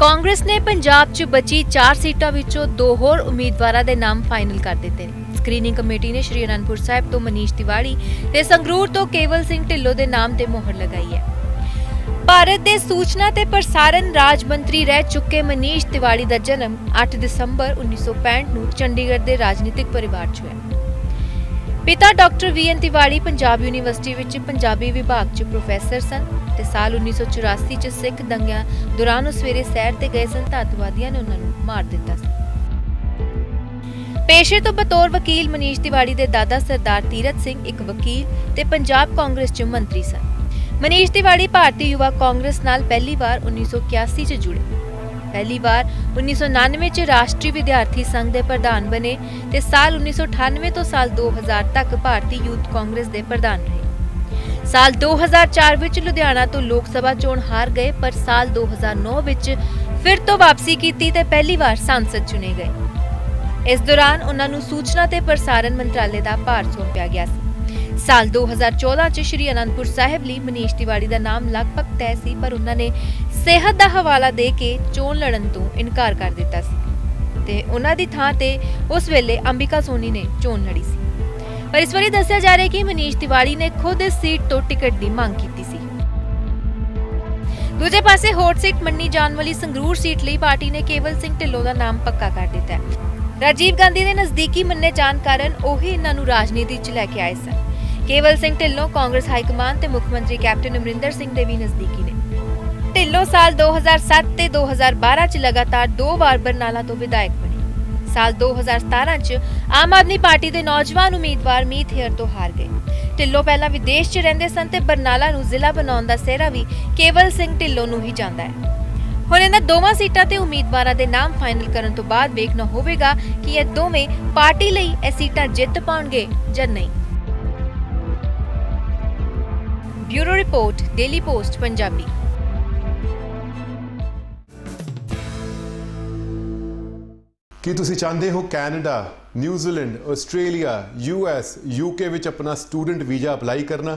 ਕਾਂਗਰਸ ਨੇ ਪੰਜਾਬ 'ਚ ਬਚੀ 4 ਸੀਟਾਂ ਵਿੱਚੋਂ ਦੋ ਹੋਰ ਉਮੀਦਵਾਰਾਂ ਦੇ ਨਾਮ ਫਾਈਨਲ ਕਰ ਦਿੱਤੇ ਨੇ। ਸਕਰੀਨਿੰਗ ਕਮੇਟੀ ਨੇ ਸ਼੍ਰੀ ਅਨੰਦਪੁਰ ਸਾਹਿਬ ਤੋਂ ਮਨੀਸ਼ ਤਿਵਾੜੀ ਤੇ ਸੰਗਰੂਰ ਤੋਂ ਕੇਵਲ ਸਿੰਘ ਢਿੱਲੋਂ ਦੇ ਨਾਮ ਤੇ ਮੋਹਰ ਲਗਾਈ ਹੈ। ਭਾਰਤ ਦੇ ਸੂਚਨਾ ਤੇ ਪ੍ਰਸਾਰਣ ਰਾਜ ਮੰਤਰੀ ਰਹਿ ਚੁੱਕੇ ਮਨੀਸ਼ ਤਿਵਾੜੀ ਦਾ ਜਨਮ 8 ਦਸੰਬਰ 1965 ਨੂੰ ਚੰਡੀਗੜ੍ਹ ਦੇ ਰਾਜਨੀਤਿਕ ਪਰਿਵਾਰ 'ਚ ਹੋਇਆ। ਪਿਤਾ doctor V N Tiwari Punjab university ਵਿੱਚ ਪੰਜਾਬੀ ਵਿਭਾਗ 'ਚ ਪ੍ਰੋਫੈਸਰ ਸਨ ਤੇ ਸਾਲ 1984 'ਚ ਸਿੱਖ ਦੰਗਿਆਂ ਦੌਰਾਨ ਉਹ ਸਵੇਰੇ ਸੈਰ ਤੇ ਗਏ ਸਨ, ਤਾਂ ਨੇ ਉਹਨਾਂ ਨੂੰ ਮਾਰ ਦਿੱਤਾ ਸੀ। ਪੇਸ਼ੇ ਤੋਂ ਬਤੌਰ ਵਕੀਲ ਮਨੀਸ਼ ਤਿਵਾੜੀ ਦੇ ਦਾਦਾ ਸਰਦਾਰ ਤੀਰਤ ਸਿੰਘ ਇੱਕ ਵਕੀਲ ਤੇ ਪੰਜਾਬ ਕਾਂਗਰਸ 'ਚ ਮੰਤਰੀ ਸਨ। ਮਨੀਸ਼ ਤਿਵਾੜੀ ਭਾਰਤੀ ਯੁਵਾ ਕਾਂਗਰਸ ਨਾਲ ਪਹਿਲੀ ਵਾਰ 1981 'ਚ ਜੁੜੇ। ਪਹਿਲੀ ਵਾਰ 1999 'ਚ ਰਾਸ਼ਟਰੀ ਵਿਦਿਆਰਥੀ ਸੰਘ ਦੇ ਪ੍ਰਧਾਨ ਬਣੇ ਤੇ ਸਾਲ 1998 ਤੋਂ ਸਾਲ 2000 ਤੱਕ ਭਾਰਤੀ ਯੂਥ ਕਾਂਗਰਸ ਦੇ ਪ੍ਰਧਾਨ ਰਹੇ। ਸਾਲ 2004 ਵਿੱਚ ਲੁਧਿਆਣਾ ਤੋਂ ਲੋਕ ਸਭਾ ਚੋਣ ਹਾਰ ਗਏ, ਪਰ ਸਾਲ 2009 ਵਿੱਚ ਫਿਰ ਤੋਂ ਵਾਪਸੀ ਕੀਤੀ ਤੇ ਪਹਿਲੀ ਵਾਰ ਸੰਸਦ ਚੁਣੇ ਗਏ। ਇਸ ਦੌਰਾਨ ਉਹਨਾਂ ਨੂੰ ਸੂਚਨਾ ਤੇ ਪ੍ਰਸਾਰਣ ਮੰਤਰਾਲੇ ਦਾ ਭਾਰ ਸੌਂਪਿਆ ਗਿਆ ਸੀ। ਸਾਲ 2014 ਚ ਸ਼੍ਰੀ ਅਨੰਦਪੁਰ ਸਾਹਿਬ ਲਈ ਮਨੀਸ਼ ਤਿਵਾੜੀ ਦਾ ਨਾਮ ਲਗਭਗ ਤੈਅ ਸੀ, ਪਰ ਉਹਨਾਂ ਨੇ ਸਿਹਤ ਦਾ ਹਵਾਲਾ ਦੇ ਕੇ ਚੋਣ ਲੜਨ ਤੋਂ ਇਨਕਾਰ ਕਰ ਦਿੱਤਾ ਸੀ। ਤੇ ਉਹਨਾਂ ਦੀ ਥਾਂ ਤੇ ਉਸ ਵੇਲੇ ਅੰਬਿਕਾ ਸੋਨੀ ਨੇ ਚੋਣ ਲੜੀ ਸੀ। ਪਰ ਇਸ ਵਾਰੀ ਦੱਸਿਆ ਜਾ ਰਿਹਾ ਕਿ ਮਨੀਸ਼ ਤਿਵਾੜੀ ਨੇ ਖੁਦ ਇਸ ਸੀਟ ਤੋਂ ਟਿਕਟ ਦੀ ਮੰਗ ਕੀਤੀ ਸੀ। ਦੂਜੇ ਪਾਸੇ ਹੌਟ ਸੀਟ ਮੰਨੀ ਜਾਣ ਵਾਲੀ ਸੰਗਰੂਰ ਸੀਟ ਲਈ ਪਾਰਟੀ ਨੇ ਕੇਵਲ ਸਿੰਘ ਢਿੱਲੋਂ ਦਾ ਨਾਮ ਪੱਕਾ ਕਰ ਦਿੱਤਾ ਹੈ। ਰਾਜੀਵ ਗਾਂਧੀ ਦੇ ਨਜ਼ਦੀਕੀ ਮੰਨੇ ਜਾਣ ਕਾਰਨ ਉਹੀ ਇਹਨਾਂ ਨੂੰ ਰਾਜਨੀਤੀ 'ਚ ਲੈ ਕੇ ਆਏ ਸਨ। ਕੇਵਲ ਸਿੰਘ ਢਿੱਲੋਂ, ਕਾਂਗਰਸ ਹਾਈ ਕਮਾਂਡ ਤੇ ਮੁੱਖ ਮੰਤਰੀ ਕੈਪਟਨ ਅਮਰਿੰਦਰ ਸਿੰਘ ਦੇ ਵੀ ਨਜ਼ਦੀਕੀ ਨੇ। ਢਿੱਲੋਂ ਸਾਲ 2007 ਤੇ 2012 ਚ ਲਗਾਤਾਰ ਦੋ ਵਾਰ ਬਰਨਾਲਾ ਤੋਂ ਵਿਧਾਇਕ ਬਣੇ। ਸਾਲ 2017 ਚ ਆਮ ਆਦਮੀ ਪਾਰਟੀ ਦੇ ਨੌਜਵਾਨ ਉਮੀਦਵਾਰ ਮੀਤ ਹੇਅਰ ਤੋਂ ਹਾਰ ਗਏ। ਢਿੱਲੋਂ ਪਹਿਲਾਂ ਵਿਦੇਸ਼ 'ਚ ਰਹਿੰਦੇ ਸਨ ਤੇ ਬਰਨਾਲਾ ਨੂੰ ਜ਼ਿਲ੍ਹਾ ਬਣਾਉਣ ਦਾ ਸਿਹਰਾ ਵੀ ਕੇਵਲ ਸਿੰਘ ਢਿੱਲੋਂ ਨੂੰ ਹੀ ਜਾਂਦਾ ਹੈ। ਹੁਣ ਇਹਨਾਂ ਦੋਵਾਂ ਸੀਟਾਂ ਤੇ ਉਮੀਦਵਾਰਾਂ ਦੇ ਨਾਮ ਫਾਈਨਲ ਕਰਨ ਤੋਂ ਬਾਅਦ ਵੇਖਣਾ ਹੋਵੇਗਾ ਕਿ ਇਹ ਦੋਵੇਂ ਪਾਰਟੀ ਲਈ ਇਹ ਸੀਟਾਂ ਜਿੱਤ ਪਾਉਣਗੇ ਜਾਂ ਨਹੀਂ। Bureau report, daily post, Punjabi. ਕੀ ਤੁਸੀਂ ਚਾਹੁੰਦੇ ਹੋ Canada, New Zealand, Australia US UK ਵਿੱਚ ਆਪਣਾ ਸਟੂਡੈਂਟ ਵੀਜ਼ਾ ਅਪਲਾਈ ਕਰਨਾ?